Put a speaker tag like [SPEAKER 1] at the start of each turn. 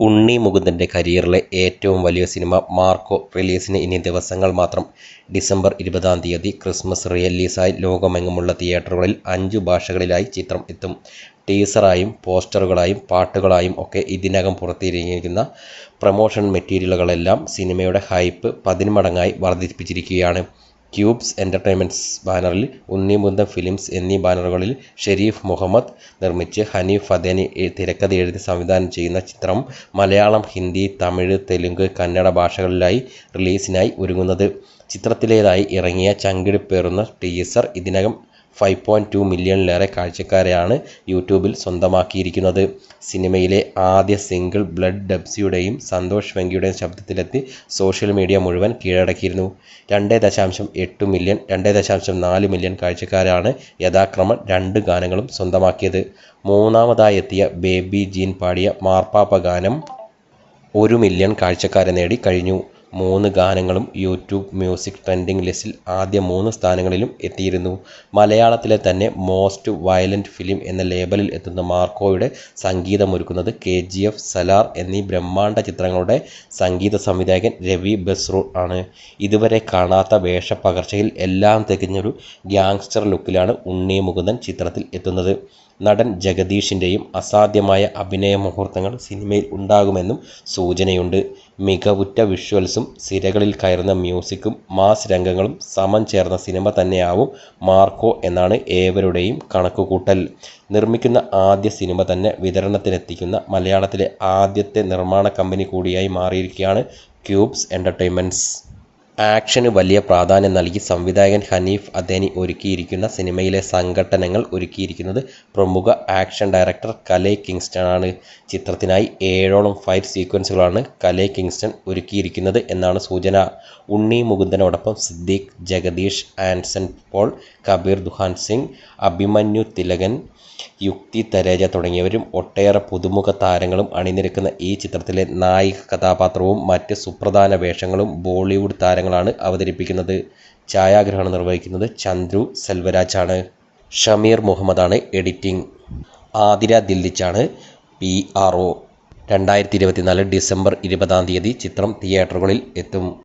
[SPEAKER 1] ഉണ്ണി മുകുന്ദന്റെ കരിയറിലെ ഏറ്റവും വലിയ സിനിമ മാർക്കോ റിലീസിന് ഇനി ദിവസങ്ങൾ മാത്രം. ഡിസംബർ ഇരുപതാം തീയതി ക്രിസ്മസ് റിയലീസായി ലോകമെങ്ങുമുള്ള തിയേറ്ററുകളിൽ അഞ്ചു ഭാഷകളിലായി ചിത്രം എത്തും. ടീസറായും പോസ്റ്ററുകളായും പാട്ടുകളായും ഒക്കെ ഇതിനകം പുറത്തിറങ്ങിയിരിക്കുന്ന പ്രമോഷൻ മെറ്റീരിയലുകളെല്ലാം സിനിമയുടെ ഹൈപ്പ് പതിന്മടങ്ങായി വർദ്ധിപ്പിച്ചിരിക്കുകയാണ്. ക്യൂബ്സ് എന്റർടൈൻമെന്റ്സ് ബാനറിൽ ഉണ്ണിമുകുന്ദൻ ഫിലിംസ് എന്നീ ബാനറുകളിൽ ഷെരീഫ് മുഹമ്മദ് നിർമ്മിച്ച് ഹനീഫ് ഫതേനി തിരക്കഥ എഴുതി സംവിധാനം ചെയ്യുന്ന ചിത്രം മലയാളം ഹിന്ദി തമിഴ് തെലുങ്ക് കന്നഡ ഭാഷകളിലായി റിലീസിനായി ഒരുങ്ങുന്നത്. ചിത്രത്തിലേതായി ഇറങ്ങിയ ചങ്കിടിപ്പേറുന്ന ടീസർ ഇതിനകം ഫൈവ് പോയിന്റ് ടു മില്യണിലേറെ കാഴ്ചക്കാരെയാണ് യൂട്യൂബിൽ സ്വന്തമാക്കിയിരിക്കുന്നത്. സിനിമയിലെ ആദ്യ സിംഗിൾ ബ്ലഡ് ഡബ്സിയുടെയും സന്തോഷ് വെങ്കിയുടെയും ശബ്ദത്തിലെത്തി സോഷ്യൽ മീഡിയ മുഴുവൻ കീഴടക്കിയിരുന്നു. രണ്ട് ദശാംശം എട്ട് മില്യൺ രണ്ട് ദശാംശം നാല് മില്യൺ കാഴ്ചക്കാരാണ് യഥാക്രമം രണ്ട് ഗാനങ്ങളും സ്വന്തമാക്കിയത്. മൂന്നാമതായി എത്തിയ ബേബി ജീൻ പാടിയ മാർപ്പാപ്പ ഗാനം ഒരു മില്യൺ കാഴ്ചക്കാരെ നേടി കഴിഞ്ഞു. മൂന്ന് ഗാനങ്ങളും യൂട്യൂബ് മ്യൂസിക് ട്രെൻഡിംഗ് ലിസ്റ്റിൽ ആദ്യ മൂന്ന് സ്ഥാനങ്ങളിലും എത്തിയിരുന്നു. മലയാളത്തിലെ തന്നെ മോസ്റ്റ് വയലന്റ് ഫിലിം എന്ന ലേബലിൽ എത്തുന്ന മാർക്കോയുടെ സംഗീതമൊരുക്കുന്നത് കെ ജി എഫ് സലാർ എന്നീ ബ്രഹ്മാണ്ഡ ചിത്രങ്ങളുടെ സംഗീത സംവിധായകൻ രവി ബസ്രൂർ ആണ്. ഇതുവരെ കാണാത്ത വേഷപ്പകർച്ചയിൽ എല്ലാം തികഞ്ഞൊരു ഗ്യാങ്സ്റ്റർ ലുക്കിലാണ് ഉണ്ണി മുകുന്ദൻ ചിത്രത്തിൽ എത്തുന്നത്. നടൻ ജഗദീഷിന്റെയും അസാധ്യമായ അഭിനയ മുഹൂർത്തങ്ങൾ സിനിമയിൽ ഉണ്ടാകുമെന്നും സൂചനയുണ്ട്. മികവുറ്റ വിഷ്വൽസും സിരകളിൽ കയറുന്ന മ്യൂസിക്കും മാസ് രംഗങ്ങളും സമം ചേർന്ന സിനിമ തന്നെയാവും മാർക്കോ എന്നാണ് ഏവരുടെയും കണക്കുകൂട്ടൽ. നിർമ്മിക്കുന്ന ആദ്യ സിനിമ തന്നെ വിതരണത്തിനെത്തിക്കുന്ന മലയാളത്തിലെ ആദ്യത്തെ നിർമ്മാണ കമ്പനി കൂടിയായി മാറിയിരിക്കുകയാണ് ക്യൂബ്സ് എന്റർടൈൻമെന്റ്സ് ആക്ഷന് വലിയ പ്രാധാന്യം നൽകി സംവിധായകൻ ഹനീഫ് അദേനി ഒരുക്കിയിരിക്കുന്ന സിനിമയിലെ സംഘട്ടനങ്ങൾ ഒരുക്കിയിരിക്കുന്നത് പ്രമുഖ ആക്ഷൻ ഡയറക്ടർ കലേ കിങ്സ്റ്റൺ ആണ്. ചിത്രത്തിനായി ഏഴോളം ഫൈറ്റ് സീക്വൻസുകളാണ് കലേ കിങ്സ്റ്റൺ ഒരുക്കിയിരിക്കുന്നത് എന്നാണ് സൂചന. ഉണ്ണി മുകുന്ദനോടൊപ്പം സിദ്ദീഖ് ജഗദീഷ് ആൻസൺ പോൾ കബീർ ദുഹാൻ സിംഗ് അഭിമന്യു തിലകൻ യുക്തി തരേജ തുടങ്ങിയവരും ഒട്ടേറെ പുതുമുഖ താരങ്ങളും അണിനിരക്കുന്ന ഈ ചിത്രത്തിലെ നായിക കഥാപാത്രവും മറ്റ് സുപ്രധാന വേഷങ്ങളും ബോളിവുഡ് താരങ്ങളാണ് അവതരിപ്പിക്കുന്നത്. ഛായാഗ്രഹണം നിർവഹിക്കുന്നത് ചന്ദ്രു സെൽവരാജാണ്. ഷമീർ മുഹമ്മദാണ് എഡിറ്റിംഗ്. ആതിര ദില്ലിച്ചാണ് പി ആർ ഒ. രണ്ടായിരത്തി ഇരുപത്തിനാല് ഡിസംബർ ഇരുപതാം തീയതി ചിത്രം തിയേറ്ററുകളിൽ എത്തും.